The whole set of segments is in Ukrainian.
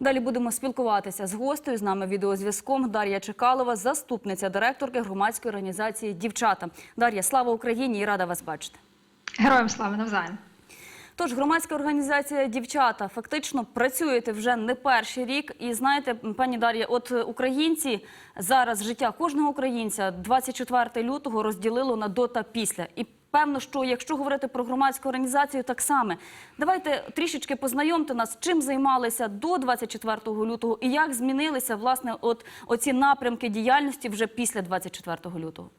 Далі будемо спілкуватися з гостею. З нами відеозв'язком Дар'я Чекалова, заступниця директорки громадської організації Дівчата. Дар'я, слава Україні і рада вас бачити. Героям слави навзаєм. Тож громадська організація Дівчата фактично працюєте вже не перший рік. І знаєте, пані Дар'я, от українці зараз життя кожного українця 24 лютого розділило на до та після. І певно, що якщо говорити про громадську організацію, так само давайте трішечки познайомте нас, чим займалися до 24 лютого і як змінилися власне от оці напрямки діяльності вже після 24 лютого.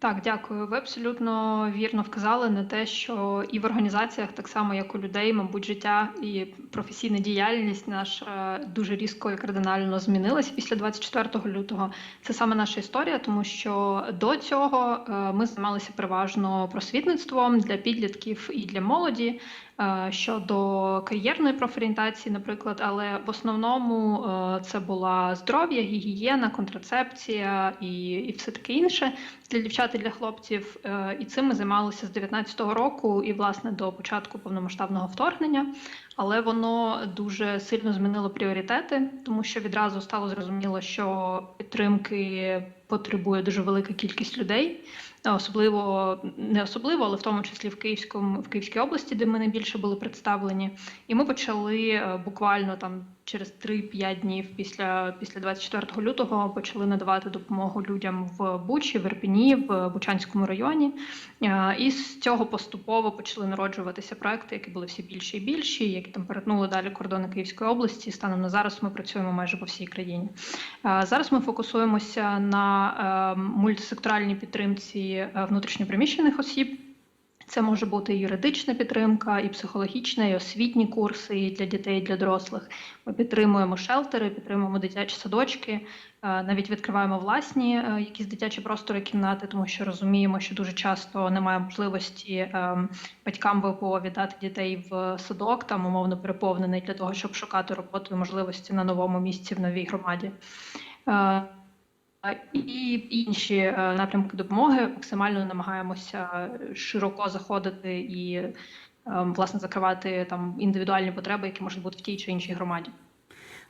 Так, дякую. Ви абсолютно вірно вказали на те, що і в організаціях, так само як у людей, мабуть, життя і професійна діяльність наша дуже різко і кардинально змінилась після 24 лютого. Це саме наша історія, тому що до цього е, ми займалися переважно просвітництвом для підлітків і для молоді. Е, Щодо кар'єрної профорієнтації, наприклад, але в основному е, це була здоров'я, гігієна, контрацепція і, і все таке інше для дівчат і для хлопців. Е, І цим ми займалися з 19-го року і власне до початку повномасштабного вторгнення. Але воно дуже сильно змінило пріоритети, тому що відразу стало зрозуміло, що підтримки потребує дуже велика кількість людей. Особливо не особливо, але в тому числі в Київському в Київській області, де ми найбільше були представлені. І ми почали е, буквально там через 3-5 днів після після 24 лютого почали надавати допомогу людям в Бучі, в Ірпіні, в Бучанському районі. Е, І з цього поступово почали народжуватися проекти, які були всі більші і більші, які там перетнули далі кордони Київської області. Станом на зараз ми працюємо майже по всій країні. Е, Зараз ми фокусуємося на е, мультисекторальній підтримці внутрішньопереміщених осіб. Це може бути і юридична підтримка, і психологічна, і освітні курси і для дітей, і для дорослих. Ми підтримуємо шелтери, підтримуємо дитячі садочки, е, навіть відкриваємо власні е, якісь дитячі простори, кімнати, тому що розуміємо, що дуже часто немає можливості е, батькам ВПО віддати дітей в садок, там умовно переповнений для того, щоб шукати роботу і можливості на новому місці в новій громаді. Е, і інші е, напрямки допомоги максимально намагаємося широко заходити і е, власне закривати там індивідуальні потреби, які можуть бути в тій чи іншій громаді.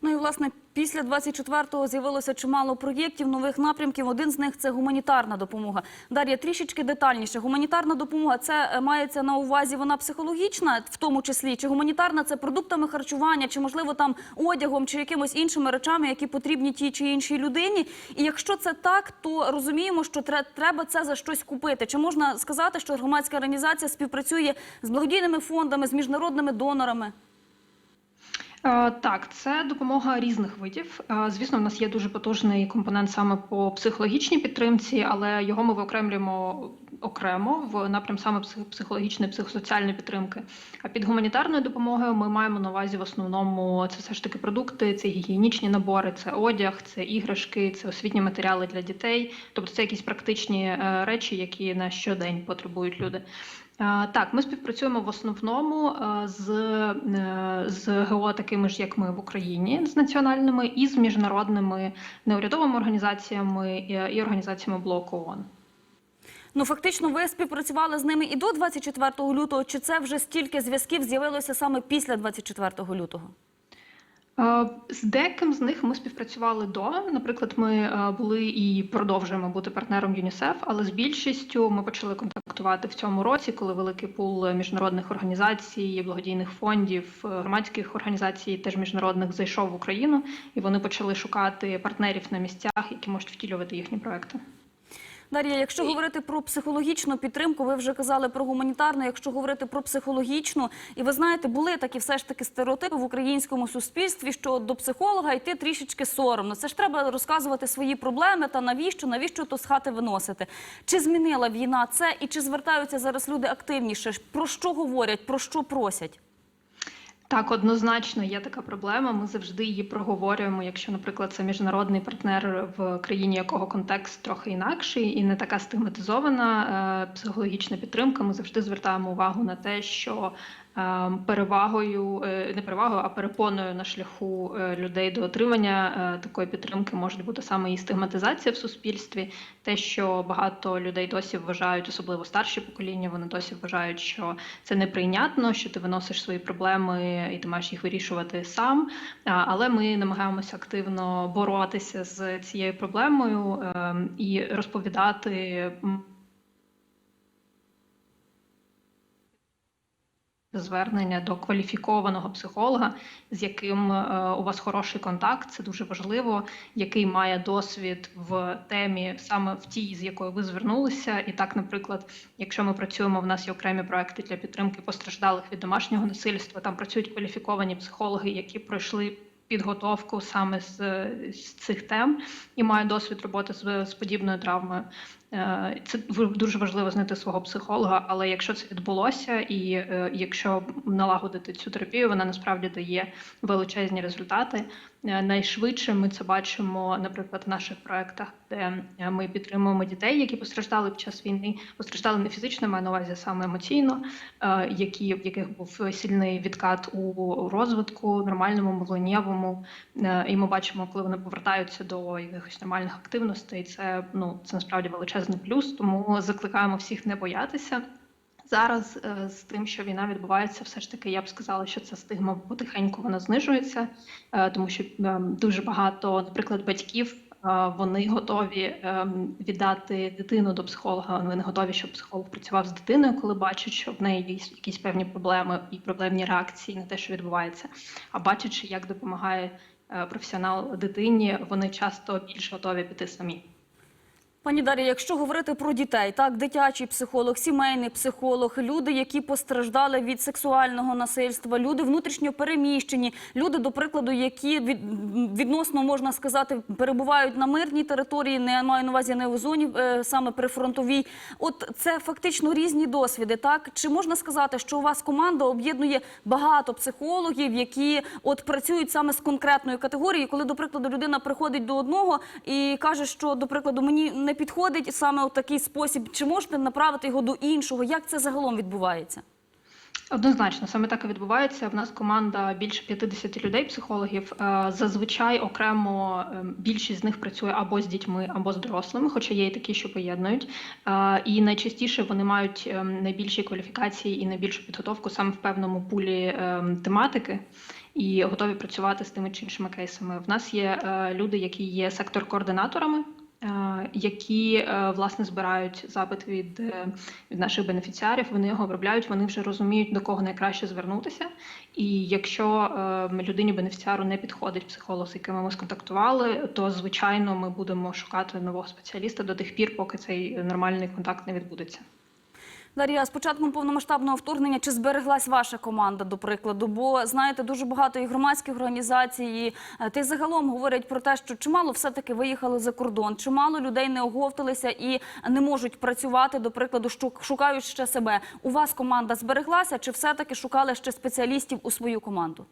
Ну і власне після 24-го з'явилося чимало проєктів, нових напрямків. Один з них це гуманітарна допомога. Дар'я, трішечки детальніше. Гуманітарна допомога це е, мається на увазі вона психологічна, в тому числі, чи гуманітарна це продуктами харчування, чи можливо там одягом, чи якимось іншими речами, які потрібні тій чи іншій людині. І якщо це так, то розуміємо, що треба це за щось купити. Чи можна сказати, що громадська організація співпрацює з благодійними фондами, з міжнародними донорами? Е, Так, це допомога різних видів. Е, Звісно, в нас є дуже потужний компонент саме по психологічній підтримці, але його ми виокремлюємо окремо в напрям саме псих- психологічної, психосоціальної підтримки. А під гуманітарною допомогою ми маємо на увазі в основному це все ж таки продукти, це гігієнічні набори, це одяг, це іграшки, це освітні матеріали для дітей. Тобто це якісь практичні е, речі, які на щодень потребують люди. Е, Так, ми співпрацюємо в основному е, з, з ГО, такими ж як ми в Україні, з національними і з міжнародними неурядовими організаціями і організаціями блоку ООН. Ну фактично, ви співпрацювали з ними і до 24 лютого. Чи це вже стільки зв'язків з'явилося саме після 24 лютого? Е, З деяким з них ми співпрацювали до. Наприклад, ми е, були і продовжуємо бути партнером ЮНІСЕФ, але з більшістю ми почали контактувати в цьому році, коли великий пул міжнародних організацій, благодійних фондів, е, громадських організацій, теж міжнародних, зайшов в Україну, і вони почали шукати партнерів на місцях, які можуть втілювати їхні проекти. Дар'я, якщо говорити про психологічну підтримку, ви вже казали про гуманітарну. Якщо говорити про психологічну, і ви знаєте, були такі все ж таки стереотипи в українському суспільстві, що до психолога йти трішечки соромно. Це ж треба розказувати свої проблеми та навіщо, навіщо то з хати виносити. Чи змінила війна це і чи звертаються зараз люди активніше? Про що говорять, про що просять? Так, однозначно є така проблема. Ми завжди її проговорюємо. Якщо, наприклад, це міжнародний партнер в країні, якого контекст трохи інакший і не така стигматизована е, психологічна підтримка. Ми завжди звертаємо увагу на те, що перевагою, е, не перевагою, а перепоною на шляху е, людей до отримання е, такої підтримки може бути саме і стигматизація в суспільстві, те, що багато людей досі вважають, особливо старші покоління, вони досі вважають, що це неприйнятно, що ти виносиш свої проблеми і ти маєш їх вирішувати сам. Але ми намагаємося активно боротися з цією проблемою ем, і розповідати. Звернення до кваліфікованого психолога, з яким е, у вас хороший контакт, це дуже важливо, який має досвід в темі саме в тій, з якою ви звернулися. І так, наприклад, якщо ми працюємо, в нас є окремі проекти для підтримки постраждалих від домашнього насильства. Там працюють кваліфіковані психологи, які пройшли підготовку саме з, з цих тем і мають досвід роботи з, з подібною травмою. Е, Це дуже важливо знайти свого психолога, але якщо це відбулося, і е, якщо налагодити цю терапію, вона насправді дає величезні результати. Е, Найшвидше ми це бачимо, наприклад, в наших проектах, де ми підтримуємо дітей, які постраждали під час війни, постраждали не фізично, маю на увазі саме емоційно, які в яких був сильний відкат у розвитку, нормальному, мовленнєвому. І ми бачимо, коли вони повертаються до якихось нормальних активностей. Це ну це насправді величезний плюс. Тому закликаємо всіх не боятися. Зараз е, з тим, що війна відбувається, все ж таки я б сказала, що ця стигма потихеньку вона знижується, е, тому що е, дуже багато, наприклад, батьків. Вони готові віддати дитину до психолога. Вони не готові, щоб психолог працював з дитиною, коли бачать, що в неї є якісь певні проблеми і проблемні реакції на те, що відбувається. А бачачи, як допомагає професіонал дитині, вони часто більш готові піти самі. Пані Дар'я, якщо говорити про дітей, так, дитячий психолог, сімейний психолог, люди, які постраждали від сексуального насильства, люди внутрішньо переміщені, люди, до прикладу, які від, відносно можна сказати, перебувають на мирній території, не маю на увазі не в зоні е, саме прифронтовій. От це фактично різні досвіди. Так чи можна сказати, що у вас команда об'єднує багато психологів, які от працюють саме з конкретною категорією, коли, до прикладу, людина приходить до одного і каже, що до прикладу мені не підходить саме в такий спосіб, чи можете направити його до іншого? Як це загалом відбувається? Однозначно, саме так і відбувається. В нас команда більше 50 людей, психологів. Е, Зазвичай окремо е, більшість з них працює або з дітьми, або з дорослими, хоча є і такі, що поєднують. Е, І найчастіше вони мають е, найбільші кваліфікації і найбільшу підготовку саме в певному пулі е, тематики. І готові працювати з тими чи іншими кейсами. В нас є е, люди, які є сектор-координаторами, е, які е, власне збирають запит від, е, від наших бенефіціарів. Вони його обробляють, вони вже розуміють до кого найкраще звернутися. І якщо е, людині бенефіціару не підходить психолог, з яким ми сконтактували, то звичайно ми будемо шукати нового спеціаліста до тих пір, поки цей нормальний контакт не відбудеться. Дар'я, з початком повномасштабного вторгнення чи збереглась ваша команда, до прикладу? Бо знаєте, дуже багато і громадських організацій, і ти загалом говорять про те, що чимало все-таки виїхали за кордон, чимало людей не оговталися і не можуть працювати, до прикладу, шукають ще себе. У вас команда збереглася, чи все-таки шукали ще спеціалістів у свою команду?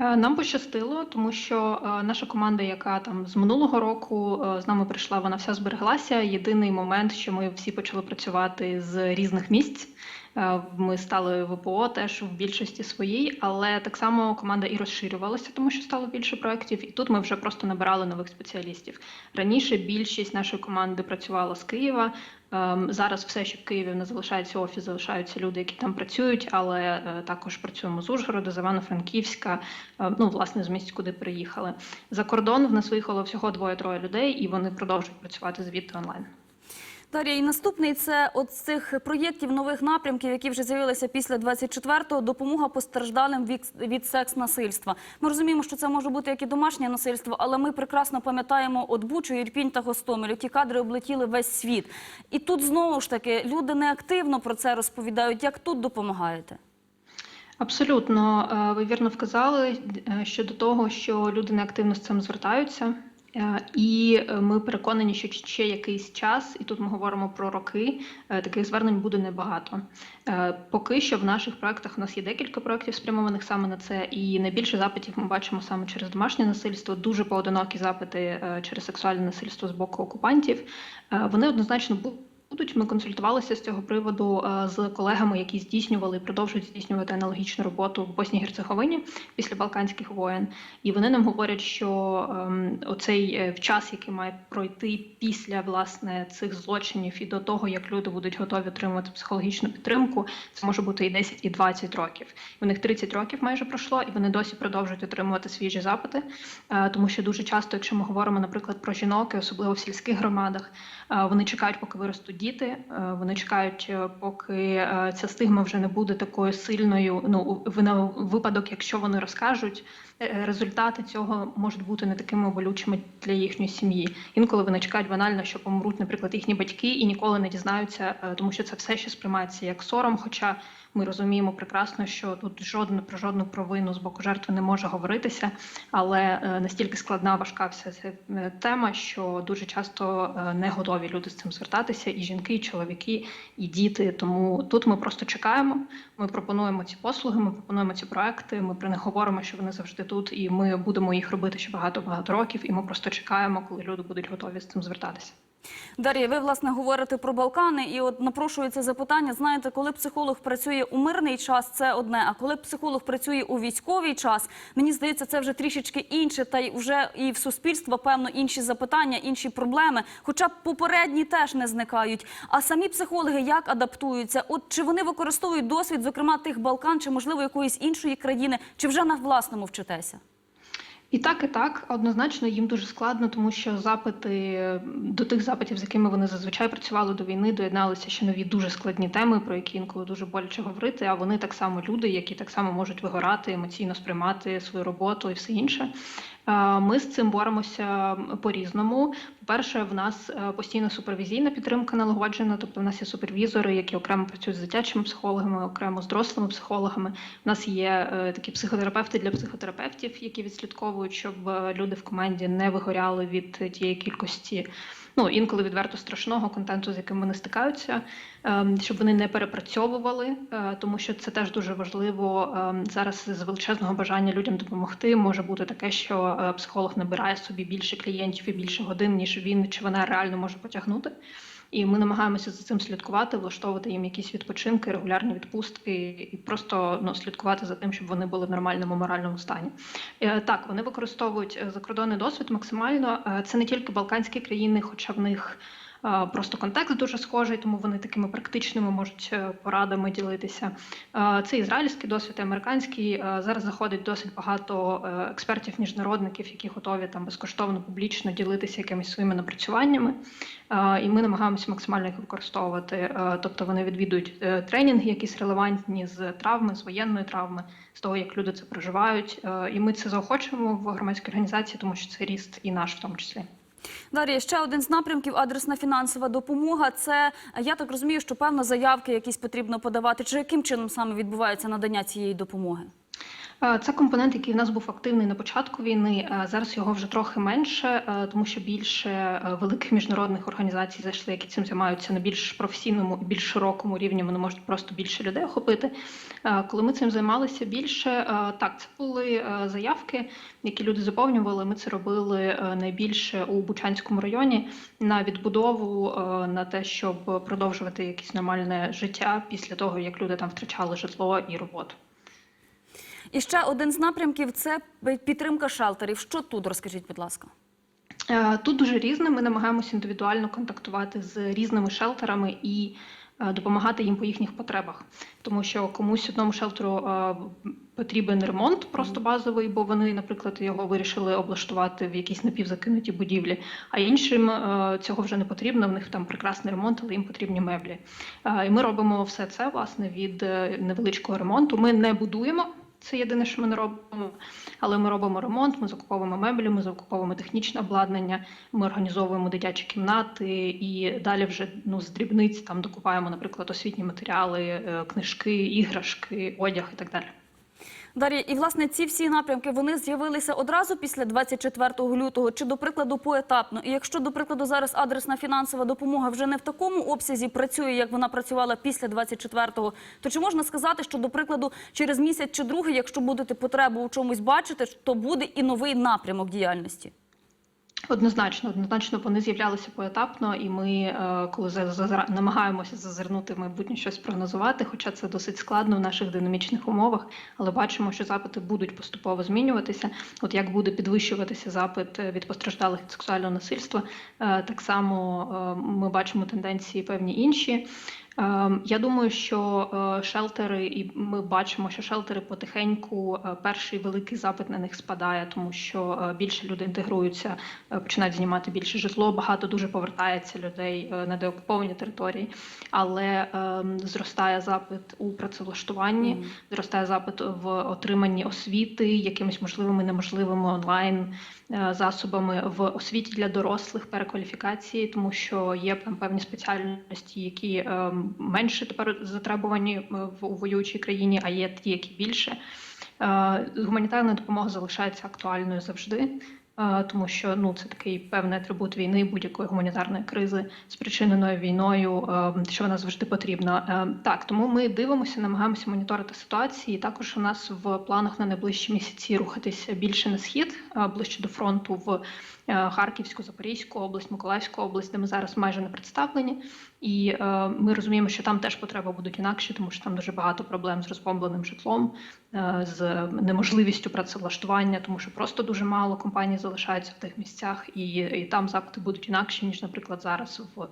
Е, Нам пощастило, тому що е, наша команда, яка там з минулого року е, з нами прийшла, вона вся збереглася. Єдиний момент, що ми всі почали працювати з різних місць. Е, Ми стали ВПО теж в більшості своїй, але так само команда і розширювалася, тому що стало більше проєктів. І тут ми вже просто набирали нових спеціалістів. Раніше більшість нашої команди працювала з Києва. Ем, Зараз все, що в Києві не залишається офіс, залишаються люди, які там працюють, але е, також працюємо з Ужгорода, з Івано-Франківська, е, ну власне з місць, куди приїхали. За кордон в нас виїхало всього двоє-троє людей, і вони продовжують працювати звідти онлайн. Дар'я, і наступний це от з цих проєктів нових напрямків, які вже з'явилися після 24-го, допомога постраждалим від, секс-насильства. Ми розуміємо, що це може бути як і домашнє насильство, але ми прекрасно пам'ятаємо от Бучу, Ірпінь та Гостомель. Ті кадри облетіли весь світ. І тут знову ж таки люди неактивно про це розповідають. Як тут допомагаєте? Абсолютно, Е, ви вірно вказали е, щодо того, що люди неактивно з цим звертаються. Е, І е, ми переконані, що ще якийсь час, і тут ми говоримо про роки, е, таких звернень буде небагато. Поки що в наших проектах у нас є декілька проєктів, спрямованих саме на це, і найбільше запитів ми бачимо саме через домашнє насильство, дуже поодинокі запити через сексуальне насильство з боку окупантів. Вони однозначно будуть будуть. Ми консультувалися з цього приводу е, з колегами, які здійснювали і продовжують здійснювати аналогічну роботу в Босній Герцеговині після Балканських воєн. І вони нам говорять, що ем, оцей е, час, який має пройти після власне цих злочинів і до того, як люди будуть готові отримувати психологічну підтримку, це може бути і 10, і 20 років. У них 30 років майже пройшло, і вони досі продовжують отримувати свіжі запити, Е, тому що дуже часто, якщо ми говоримо, наприклад, про жінок, особливо в сільських громадах, вони чекають, поки виростуть діти. е, Вони чекають, е, поки е, ця стигма вже не буде такою сильною. Ну на випадок, якщо вони розкажуть, результати цього можуть бути не такими болючими для їхньої сім'ї. Інколи вони чекають банально, що помруть, наприклад, їхні батьки, і ніколи не дізнаються, тому що це все ще сприймається як сором. Хоча ми розуміємо прекрасно, що тут жодне про жодну провину з боку жертви не може говоритися, але е, настільки складна, важка вся ця е, тема, що дуже часто е, не готові люди з цим звертатися, і жінки, і чоловіки, і діти. Тому тут ми просто чекаємо. Ми пропонуємо ці послуги, ми пропонуємо ці проекти. Ми про них говоримо, що вони завжди тут, і ми будемо їх робити ще багато багато років. І ми просто чекаємо, коли люди будуть готові з цим звертатися. Дар'я, ви власне говорите про Балкани, і от напрошується запитання. Знаєте, коли психолог працює у мирний час, це одне. А коли психолог працює у військовий час, мені здається, це вже трішечки інше, та й вже і в суспільства певно інші запитання, інші проблеми. Хоча попередні теж не зникають. А самі психологи як адаптуються? От чи вони використовують досвід, зокрема тих Балкан, чи можливо якоїсь іншої країни, чи вже на власному вчитеся? І так, і так однозначно їм дуже складно, тому що запити до тих запитів, з якими вони зазвичай працювали до війни, доєдналися ще нові дуже складні теми, про які інколи дуже боляче говорити. А вони так само люди, які так само можуть вигорати, емоційно сприймати свою роботу і все інше. Е, Ми з цим боремося по-різному. По-перше, в нас е, постійна супервізійна підтримка налагоджена, тобто в нас є супервізори, які окремо працюють з дитячими психологами, окремо з дорослими психологами. У нас є е, такі психотерапевти для психотерапевтів, які відслідковують, щоб люди в команді не вигоряли від тієї кількості. Ну, інколи відверто страшного контенту, з яким вони стикаються, ем, щоб вони не перепрацьовували, е, тому що це теж дуже важливо ем, зараз з величезного бажання людям допомогти. Може бути таке, що е, психолог набирає собі більше клієнтів і більше годин, ніж він чи вона реально може потягнути. І ми намагаємося за цим слідкувати, влаштовувати їм якісь відпочинки, регулярні відпустки, і просто ну, слідкувати за тим, щоб вони були в нормальному моральному стані. Е, Так, вони використовують е, закордонний досвід максимально. Е, Це не тільки Балканські країни, хоча в них просто контекст дуже схожий, тому вони такими практичними можуть е, порадами ділитися. Е, Це ізраїльський досвід, американський. Е, Зараз заходить досить багато е, експертів, міжнародників, які готові там безкоштовно публічно ділитися якимись своїми напрацюваннями. Е, І ми намагаємося максимально їх використовувати. Е, Тобто вони відвідують е, тренінги, якісь релевантні з травми, з воєнної травми, з того, як люди це проживають. Е, І ми це заохочуємо в громадській організації, тому що це ріст і наш в тому числі. Дар'я, ще один з напрямків адресна фінансова допомога. Це я так розумію, що певно заявки якісь потрібно подавати. Чи яким чином саме відбувається надання цієї допомоги? Е, Це компонент, який в нас був активний на початку війни. Е, Зараз його вже трохи менше, е, тому що більше великих міжнародних організацій зайшли, які цим займаються на більш професійному і більш широкому рівні. Вони можуть просто більше людей охопити. Коли ми цим займалися більше, так це були заявки, які люди заповнювали. Ми це робили найбільше у Бучанському районі на відбудову, на те, щоб продовжувати якесь нормальне життя після того, як люди там втрачали житло і роботу. І ще один з напрямків це підтримка шелтерів. Що тут розкажіть, будь ласка? Е, Тут дуже різне. Ми намагаємося індивідуально контактувати з різними шелтерами і е, допомагати їм по їхніх потребах, тому що комусь одному шелтеру е, потрібен ремонт просто базовий, бо вони, наприклад, його вирішили облаштувати в якійсь напівзакинуті будівлі. А іншим цього вже не потрібно. В них там прекрасний ремонт, але їм потрібні меблі. І ми робимо все це власне від невеличкого ремонту. Ми не будуємо. Це єдине, що ми не робимо, але ми робимо ремонт, ми закуповуємо меблі, ми закуповуємо технічне обладнання, ми організовуємо дитячі кімнати і далі вже ну з дрібниць там докупаємо, наприклад, освітні матеріали, е, книжки, іграшки, одяг і так далі. Дар'я, і власне ці всі напрямки вони з'явилися одразу після 24 лютого, чи до прикладу поетапно? І якщо до прикладу зараз адресна фінансова допомога вже не в такому обсязі працює, як вона працювала після 24-го, то чи можна сказати, що до прикладу через місяць чи другий, якщо будете потребу у чомусь бачити, то буде і новий напрямок діяльності? Однозначно, однозначно вони з'являлися поетапно, і ми, е, коли намагаємося зазирнути в майбутнє щось прогнозувати, хоча це досить складно в наших динамічних умовах, але бачимо, що запити будуть поступово змінюватися. От як буде підвищуватися запит е, від постраждалих від сексуального насильства, е, так само ми бачимо тенденції певні інші. Е, Я думаю, що е, шелтери, і ми бачимо, що шелтери потихеньку е, перший великий запит на них спадає, тому що е, більше люди інтегруються, починають знімати більше житло. Багато дуже повертається людей на деокуповані території, але е, зростає запит у працевлаштуванні, зростає запит в отриманні освіти, якимись можливими неможливими онлайн засобами в освіті для дорослих перекваліфікації, тому що є там певні спеціальності, які е, менше тепер затребувані е, в воюючій країні, а є ті, які більше. Е, Гуманітарна допомога залишається актуальною завжди. Тому що ну це такий певний атрибут війни, будь-якої гуманітарної кризи, спричиненої війною, е, що вона завжди потрібна. Е, Так, тому ми дивимося, намагаємося моніторити ситуації. Також у нас в планах на найближчі місяці рухатися більше на схід, е, ближче до фронту в Харківську, Запорізьку область, Миколаївську область, де ми зараз майже не представлені. І е, ми розуміємо, що там теж потреби будуть інакші, тому що там дуже багато проблем з розбомбленим житлом, е, з неможливістю працевлаштування, тому що просто дуже мало компаній залишаються в тих місцях, і, і там запити будуть інакші ніж, наприклад, зараз в,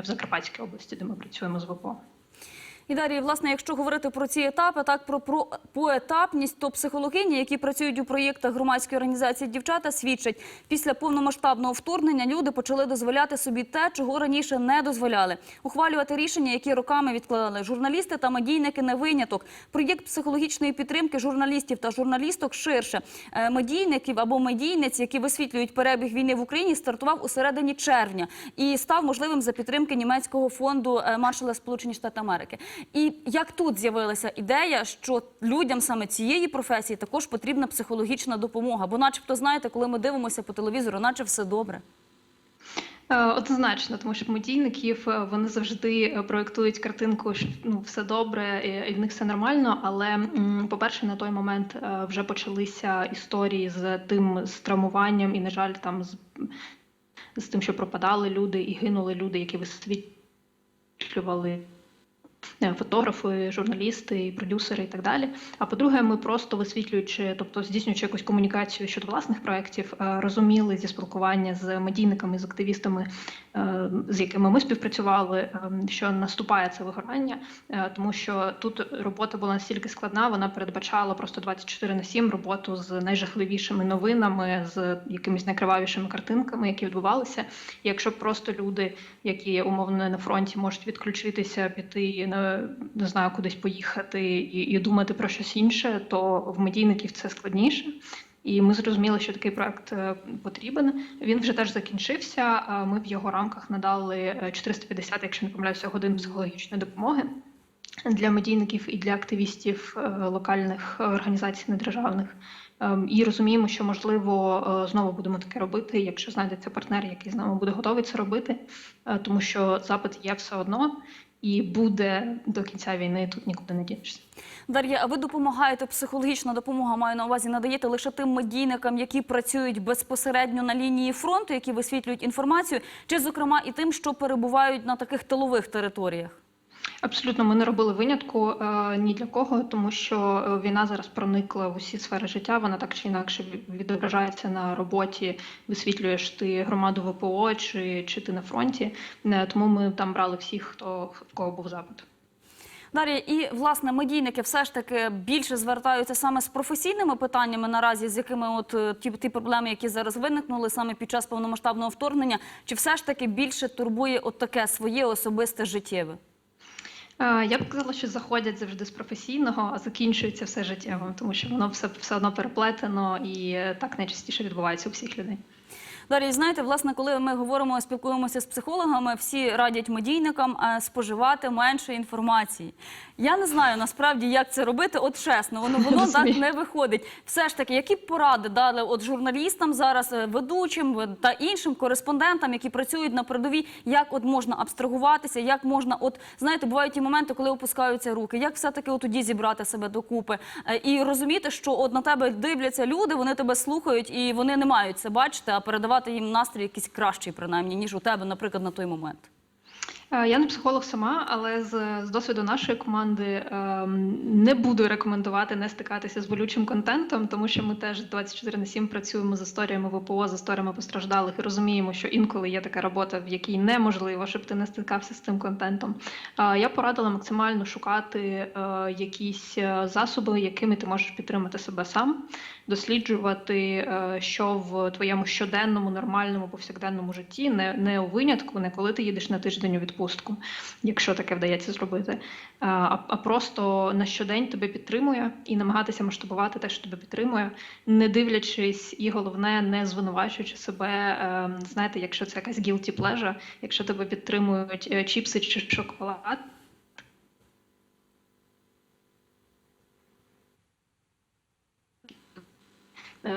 в Закарпатській області, де ми працюємо з ВПО. І далі, власне, якщо говорити про ці етапи, так про, про поетапність, то психологині, які працюють у проєктах громадської організації дівчата, свідчать, після повномасштабного вторгнення люди почали дозволяти собі те, чого раніше не дозволяли. Ухвалювати рішення, які роками відкладали. Журналісти та медійники не виняток. Проєкт психологічної підтримки журналістів та журналісток ширше. Е, Медійників або медійниць, які висвітлюють перебіг війни в Україні, стартував у середині червня і став можливим за підтримки німецького фонду е, маршала Сполучені Штати Америки. І як тут з'явилася ідея, що людям саме цієї професії також потрібна психологічна допомога? Бо, начебто, знаєте, коли ми дивимося по телевізору, наче все добре. Е, Однозначно, тому що медійників е, вони завжди е, проєктують картинку, що ну все добре, і в них все нормально. Але по-перше, на той момент вже почалися історії з тим з травмуванням, і, на жаль, там з, з тим, що пропадали люди і гинули люди, які висвітлювали фотографи, журналісти, продюсери і так далі. А по-друге, ми просто висвітлюючи, тобто здійснюючи якусь комунікацію щодо власних проєктів, е, розуміли зі спілкування з медійниками, з активістами, е, з якими ми співпрацювали, е, що наступає це вигорання, е, тому що тут робота була настільки складна, вона передбачала просто 24 на 7 роботу з найжахливішими новинами, з якимись найкривавішими картинками, які відбувалися. І якщо просто люди, які умовно на фронті, можуть відключитися, піти на не знаю, кудись поїхати і, і думати про щось інше, то в медійників це складніше. І ми зрозуміли, що такий проект е, потрібен. Він вже теж закінчився. Ми в його рамках надали е, 450, якщо не помиляюся, годин психологічної допомоги для медійників і для активістів е, локальних організацій недержавних. Ем, І розуміємо, що можливо е, знову будемо таке робити, якщо знайдеться партнер, який з нами буде готовий це робити, е, тому що запит є все одно і буде до кінця війни. Тут нікуди не дінешся. Дар'я, а ви допомагаєте психологічна допомога, маю на увазі, надаєте лише тим медійникам, які працюють безпосередньо на лінії фронту, які висвітлюють інформацію, чи, зокрема, і тим, що перебувають на таких тилових територіях? Абсолютно, ми не робили винятку е, ні для кого, тому що е, війна зараз проникла в усі сфери життя. Вона так чи інакше відображається на роботі. Висвітлюєш ти громаду ВПО чи, чи ти на фронті. Е, Тому ми там брали всіх, хто в кого був запит. Дар'я, і власне медійники все ж таки більше звертаються саме з професійними питаннями наразі, з якими от е, ті, ті проблеми, які зараз виникнули саме під час повномасштабного вторгнення, чи все ж таки більше турбує от таке своє особисте життєве? Е, Я б казала, що заходять завжди з професійного, а закінчується все життєвим, тому що воно все, все одно переплетено і е, так найчастіше відбувається у всіх людей. Дар'я, знаєте, власне, коли ми говоримо, спілкуємося з психологами, всі радять медійникам е, споживати менше інформації. Я не знаю насправді, як це робити. От чесно, воно воно так не виходить. Все ж таки, які поради дали от журналістам зараз, е, ведучим е, та іншим кореспондентам, які працюють на передовій, як от можна абстрагуватися, як можна, от знаєте, бувають ті моменти, коли опускаються руки, як все таки тоді зібрати себе докупи і розуміти, що от на тебе дивляться люди, вони тебе слухають і вони не мають це бачити, а передавати їм настрій якийсь кращий, принаймні, ніж у тебе, наприклад, на той момент. Е, Я не психолог сама, але з, з досвіду нашої команди ем, не буду рекомендувати не стикатися з болючим контентом, тому що ми теж 24 на 7 працюємо з історіями ВПО, з історіями постраждалих і розуміємо, що інколи є така робота, в якій неможливо, щоб ти не стикався з цим контентом. Е, Я порадила максимально шукати е, якісь засоби, якими ти можеш підтримати себе сам, досліджувати, що в твоєму щоденному, нормальному, повсякденному житті, не, не у винятку, не коли ти їдеш на тиждень у відпустку, якщо таке вдається зробити, а, а просто на щодень тебе підтримує і намагатися масштабувати те, що тебе підтримує, не дивлячись, і головне, не звинувачуючи себе. е, Знаєте, якщо це якась guilty pleasure, якщо тебе підтримують е, чіпси чи шоколад.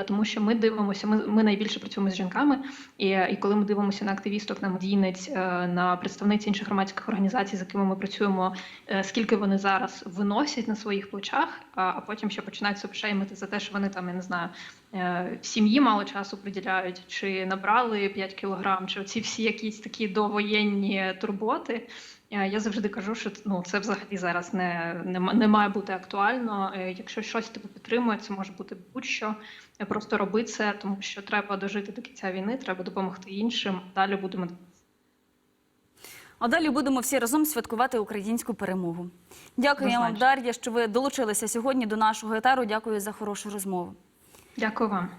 Тому що ми дивимося, ми, ми найбільше працюємо з жінками, і, і коли ми дивимося на активісток, на медійниць, е, на представниць інших громадських організацій, з якими ми працюємо, е, скільки вони зараз виносять на своїх плечах, а, а потім ще починають себе за те, що вони там, я не знаю, е, в сім'ї мало часу приділяють, чи набрали 5 кілограм, чи оці всі якісь такі довоєнні турботи. Е, Я завжди кажу, що ну це взагалі зараз не, не, не має бути актуально. Е, Якщо щось тебе підтримує, це може бути будь-що. Е, Просто роби це, тому що треба дожити до кінця війни, треба допомогти іншим. Далі будемо А далі будемо всі разом святкувати українську перемогу. Дякую вам, Дар'я, що ви долучилися сьогодні до нашого етеру. Дякую за хорошу розмову. дякую вам.